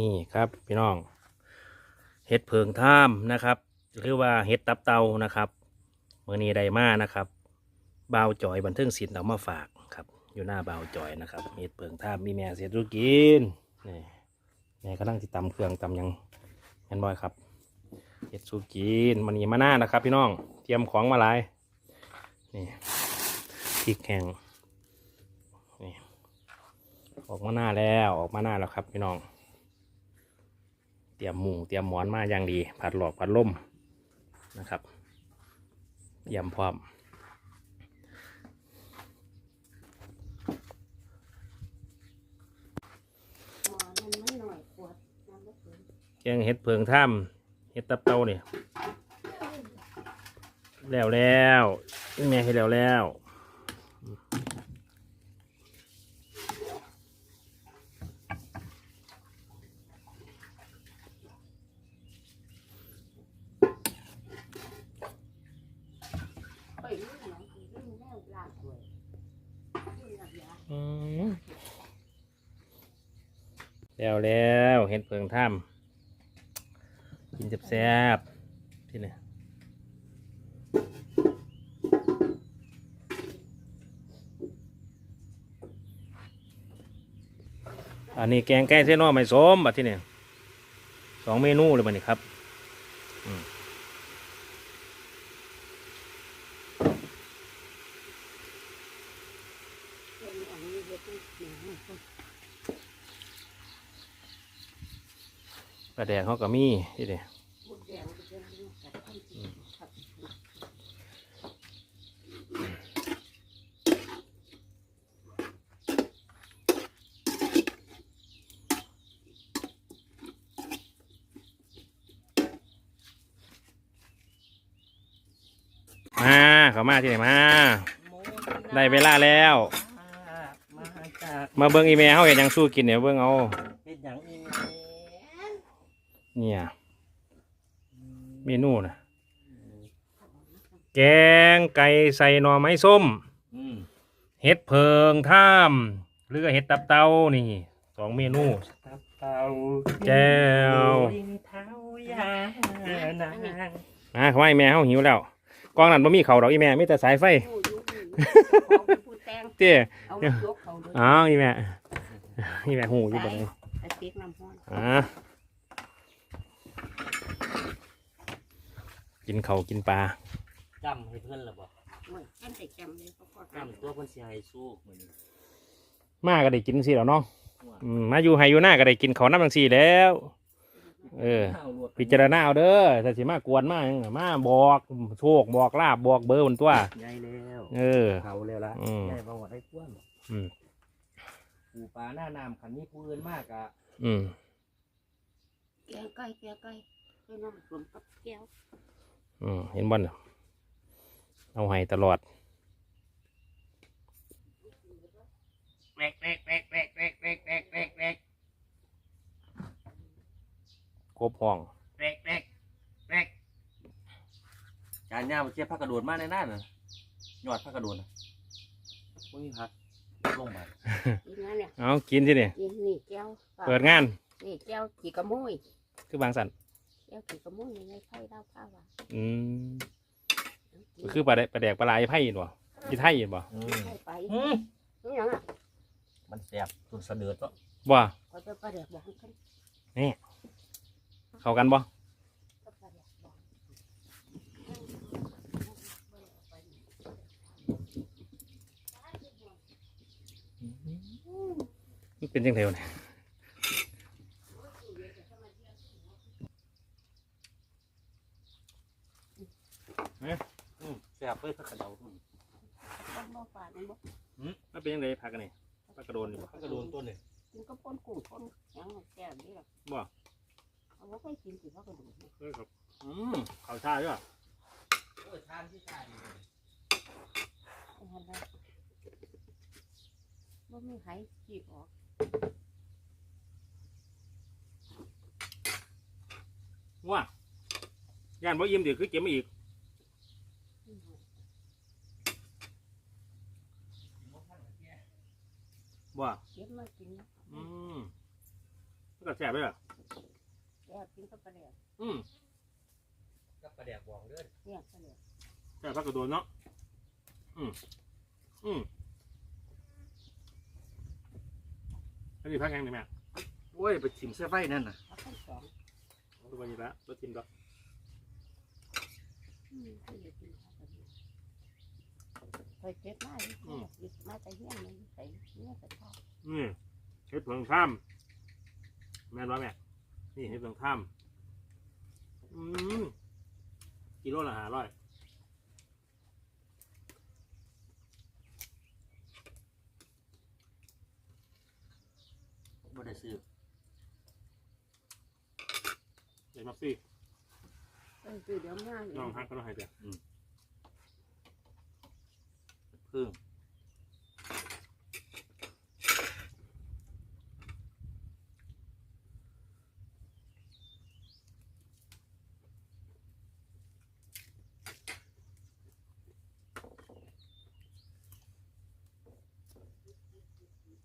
นี่ครับพี่น้องเห็ดเพิงท่ามนะครับ หรือว่าเห็ดตับเตานะครับเมื่อนี้ไดมานะครับเบาวจอยบันเทิงศิลป์เอามาฝากครับอยู่หน้าเบาวจอยนะครับเห็ดเพิงท่ามมีแม่เสียดูกินนี่แม่กำลังติดตำเครื่องตำหยังแม่นบอยครับเห็ดสูกินมันนีมาหน้านะครับ พี่น้องเตรียมของมาหลายนี่พริกแห้งนี่ออกมาหน้าแล้วออกมาหน้าแล้วครับ พี่น้อง เตรียมมุงเตรียมหมอนมาอย่างดี ผัดหลอกผัดล่มนะครับเตรียมพร้อมยังแกงเห็ดเพิงถ้ำเห็ดตับเต้าเนี่ยแล้วแล้วแม่ให้แล้วแล้ว ไปนี่หนังคือเรื่องแล้วลากถ้วยเรื่องกับยา อืม แล้วแล้วเห็ดเพิงถ้ำกินแซ่บๆที่นี่อันนี้แกงไก่เส้นนอไม่ส้มบัดที่นี่สองเมนูเลยมันนี่ครับ เรื่องอันนี้เฮ็ดให้หนังมันคน ปลา แดงเขาก็มีที่นี่บุญแดงเป็นเรื่องกัดคนที่ขับมาเขามาที่ไหนมา ได้เวลาแล้ว มาจากมาเบิ้งอีเมลเขาเห็นยังสู้กินเนี่ยเบิ้งเอา เป็นอย่างอี เนี่ยเม นูนะแกงไก่ใส่หน่อไม้ส้มอืมเห็ดเพิงท่ามหรือเห็ดตับเตานี่สองเมนูตับเต่าแก้วริมเท้ายานางมาเขาให้แม่เขาหิวแล้วกองนั้นบ่มีเขาวดอกอีแม่มีแต่สายไฟผู้อยู่นี่เขาเป็นผู้แต่งเจ้เอาลูกยกเขาด้วยอ้าวอีแม่อีแม่หูอยู่บ่เลยไอ้ติ๊กน้ำห้อนอ่า กินเขาวกินปลาจำให้เพื่อนหรอบ่โอ้ยท่านแต่จำเลยเพราะว่าจำตัวเพื่อนสิให้สู้เหมือนมาก็ได้กินสิแล้วเนาะอืมมาอยู่ไฮอยู่หน้าก็ได้กินเขาวน้ำบางสีแล้ว เออพิจารณาเอาเด้อถ้าสิมากวนมาหยังมาบอกโชคบอกลาบบอกเบอร์บนตัวใหญ่แล้วเออ เขาแล้วละอืมใหญ่บ่หมดให้กวนอืมปูปลาหน้าน้ำขันนี้ผู้อื่นมากอะอืมแกงไก่แกงไก่ไปน้ำสวมกับแก้ว อืมเห็นบ่นเอาให้ตลอดแวกแวกแวกแวกแวกแวกแวกแวกแวกครบห้องแวกแวกแวกจานย่ามาเทียบผักกระโดดมาในนั้นน่ะยอดผักกระโดดน่ะพวกนี้พักลงมากินงานเนี่ยเอากินสิเนี่ยกินนี่แก้วเปิดงานนี่แก้วขี่กระมุยคือบางสัน แก้วขี่กระมุยในไข่ดาวข้าวอะอืมก็คือปลาแดกปลาแดกปลาลายไพ่บ่ที่ไทยบ่อืมไข่ไปอืมนี่ยังอะมันแสบจนสะเดือดก็บ่เขาจะประเดี๋ยวบอกให้กันเข้ากันบ่ก็ประเดี๋ยวบอกมันเป็นจังไดวะเนี่ย อืมแสบเลยผักกระเดาอืมบ้านบ่ป่านี่บ่มันเป็นจังไดพักกันนี่พักกระโดนอยู่บ่ผักกระโดนตัวนี้กินก็ป้นกุ้งป้นหยังแก้วนี่แหละบ่เอาบ่เคยกินสิเขาก็ดูเออครับอืมข้าวชาอยู่อะเออทานที่ทานไอ้หันได้บ่มีใครจีบออกว่าย่านบ่ยิ้มเดี๋ยวคือเก็บมาอีก ว่าเก็บมากินอืมก็แซ่บเลยอะแซ่บกินก็ปลาแดกอืมกับปลาแดกบองเด้อเนี่ยปลาแดกแซ่บพักกระโดนเนาะอืมอืมอันนี้พักยังไงแม่โอ้ยไปชิมเสื้อไฟนั่นน่ะเอาขั้นสองเอาทุกวันนี้ละรถทิมดอกอืมคือจะกินข้าวกันอยู่ เคยเก็บมาอยู่เก็บมาแต่เฮี้ยนมันใส่เนี่ยใส่ข้าวนี่เห็ดเพิงข้ามแม่นร้อยแม่ นี่เห็ดเพิงข้ามอืมกิโลละห้าร้อยบ่ได้ซื้อเดี๋ยวมาซี่ เออคือเดี๋ยวมาอยู่น้องฮักก็ต้องให้เดี๋ย วพึ่ง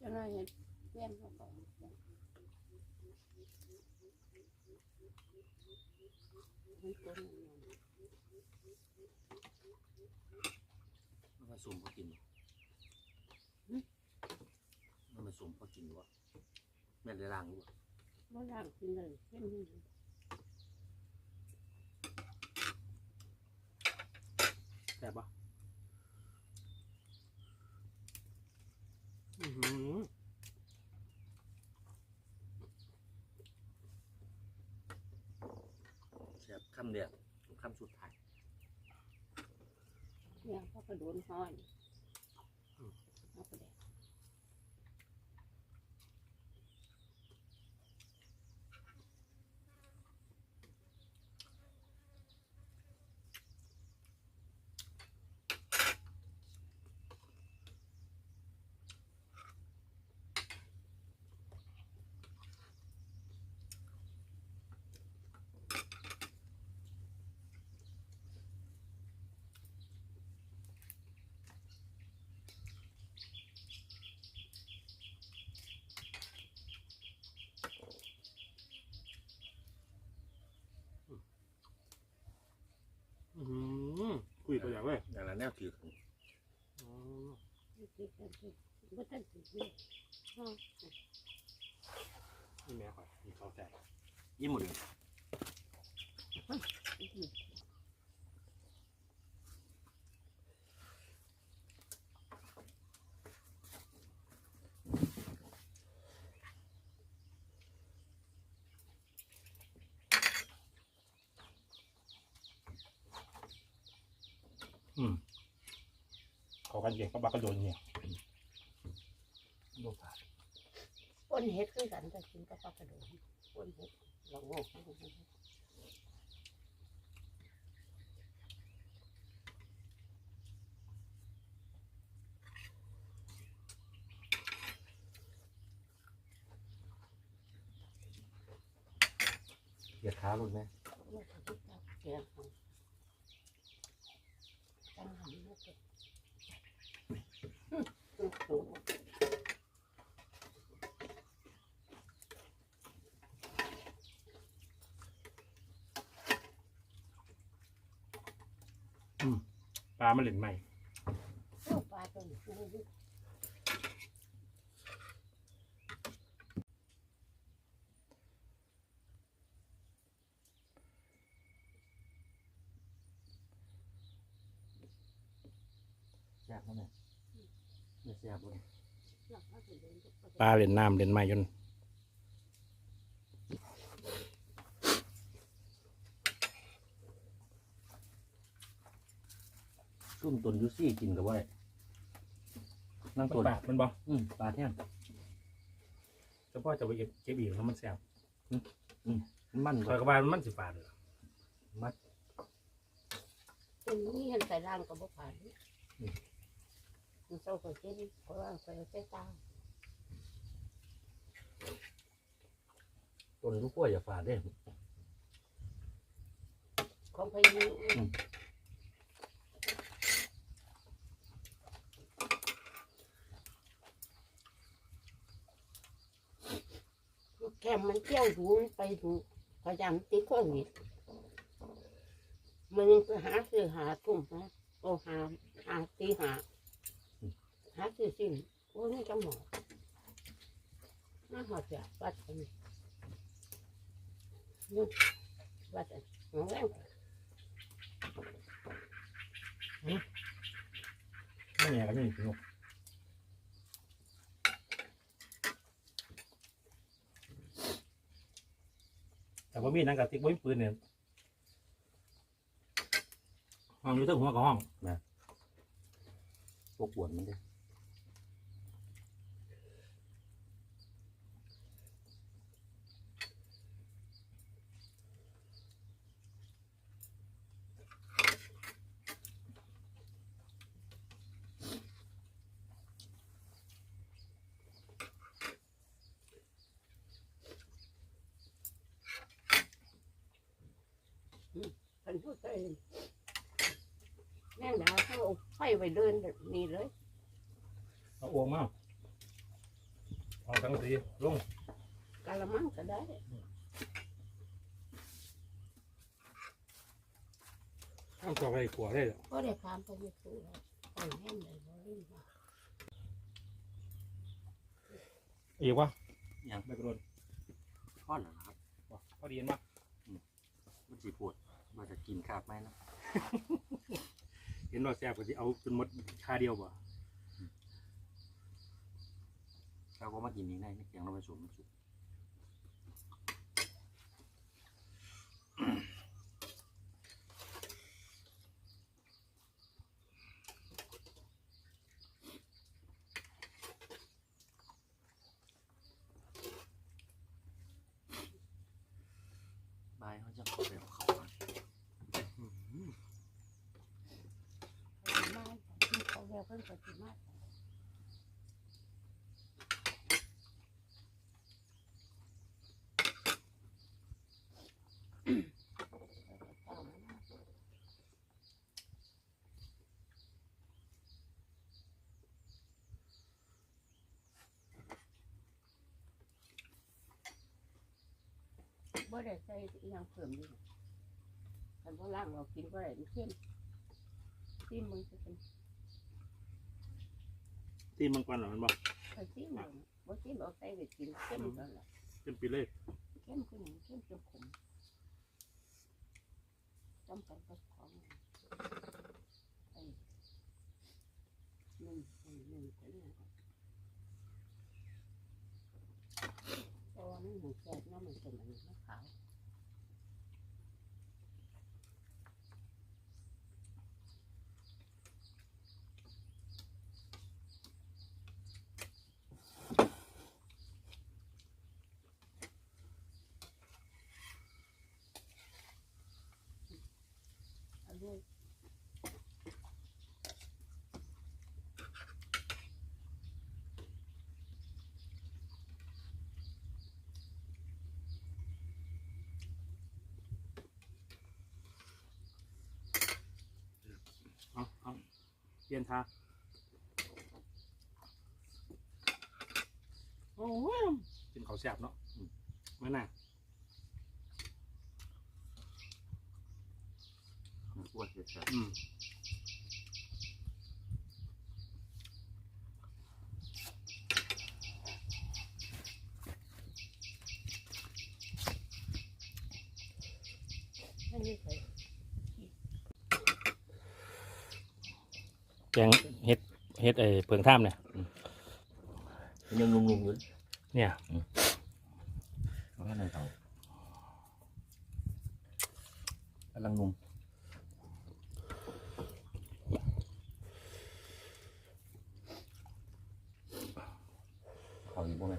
จะน้อยเห็นเลี้ยงเขาก่อนมันตัวหนึ่ มันมาสุ่มพอกินมันมาสุ่มพอกินวะแม่นได้ล้างอยู่บ่บ่ย่างกินเลยเส้นนี้แซ่บปะอือหือแซ่บคำเดียวคำสุดท้าย เนี่ยเขากระโดนห้อยเอาไปแดก อือหือคุยตัวอย่างเว้ย อย่างละแน วถืออ๋อนี่คือการที่บ่ทันสิเว้ยอ๋อนี่แม่ข่อยมีข้าวแซ่บยิ้มหมดเลยอีกนิด อืมเขา กก็บักกระโดนเนี่ยบ่ผ่านปนเห็ดคือกันแต่กินกับปลากระโดนปนเห็ดลองโง่ลองโง่เหยียดขาลงไหมเนี่ยเขาคิดว่าแกงของตั้งหันมาเก็บอืมโอ้โห ปลามาเหล่นใหม่เอาปลาตัวนี้ดูแซ่บนั่นแหละไม่แซ่บบ่หลับมาถึงเดินก็ปลาเหล่นน้ำเหล่นใหม่จน ซุ่มตนอยูซี่กินกับว่านั่งมันตนปากมันบ่อืมปลาแท่งเฉพาะจะไปเก็บเก็บอีกแล้วมันแซ่บมันคอยกระบาลมันสิปาดเลยมัดเป็นนี่เห็นใส่ร่างกับบ่ผ่านมันเศร้าก็เช่นเพราะว่าใส่ใส่ตาตนลูกกล้วยอย่าฝาดเด้ของพายุ แกค่มันเที่ยวดูมันไปดูพยายามติดโควิดมันยังไปหาซื้อหาทุ่มนะโอหาหาตีหาหาซื้อสิ่งโอ้นี่จะหมอน่าหอดจากวัดอันนี้นี่วัดอันหัวแรงไม่แง่กันนี่พี่นุก แต่ว่ามีหนังกะติกบ่มีปืนเนี่ยห้องอยู่เทั้งหัวกับห้องพวกปวดมันเด้ ฉันพูดไปแม่งดาเขาเอาไฟไปเดินแบบนี้เลยเอาอวงมาเอาทั้งสีลงกะละมังก็ได้ข้ามต่อไปขัวได้เหรอก็ได้ความไปไม่ถูกแล้วอ่อนแห้งเลยบ่รีบมาอีกวะยังไม่กระโดนทอดเหรอครับพอดีเห็นปะมันสีปวดมันจะ กินคาบไหมนะเห็นว่าแซ่บก็สิเอาจนหมดคาเดียวบ่เราก็มากินนี้ได้ไม่เกียงเราไปสูบมันสุกบายเขาจะขอแบบเขาที่เขา แล้วเพิ่นก็สิมาบ่ได้ใส่อีหยังเพิ่มนี่คันบ่ล้างเรากินบ่ได้มันเค็มจิ้มมึงจะเป็น ตีมังกรเหรอมันบ่เคยจิ้มเลยบ่จิ้มเอาใส่ไปกินเข้มกันละเป็นปีเลยเข้มคือหนึ่งเข้มจนขมจำกันกับของไอ้หนึ่งหนึ่งหนึ่งแต่เนี่ยตอนนั้นหนึ่งแซ่บน้ำมันเป็นอะไรมะขาว เอาด้วย เอาเอา เปลี่ยนทาโอ้ยกินข้าวแซ่บเนาะอืมมาน่ะมันปวดเสียอืมไม่มีใคร แกงเฮ็ดเฮ็ดไอ้เพิงท่ามเนี่ย ยังงงๆอยู่เนี่ยเขาแค่ในเตากำลังนุ่มเขาอีกบ่ไหม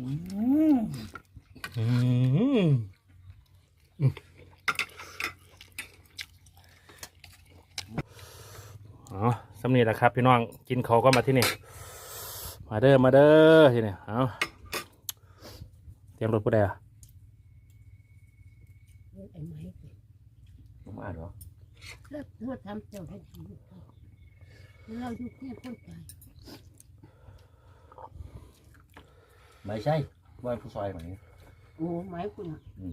อืม อืม อ๋อสำนี้แหละครับพี่น้องกินเขาวก็มาที่นี่ มาเด้อมาเด้อที่นี่เอาเตรียมรถผู้ใดอะไอ้ไม้ไปผมอ่านเหรอเลิกเลิกทำเจ้าให้ทำเราอยู่เพียงคนตายไม่ใช่ว่าผู้ซอยไหมโอ้ไม้คุณอะอืม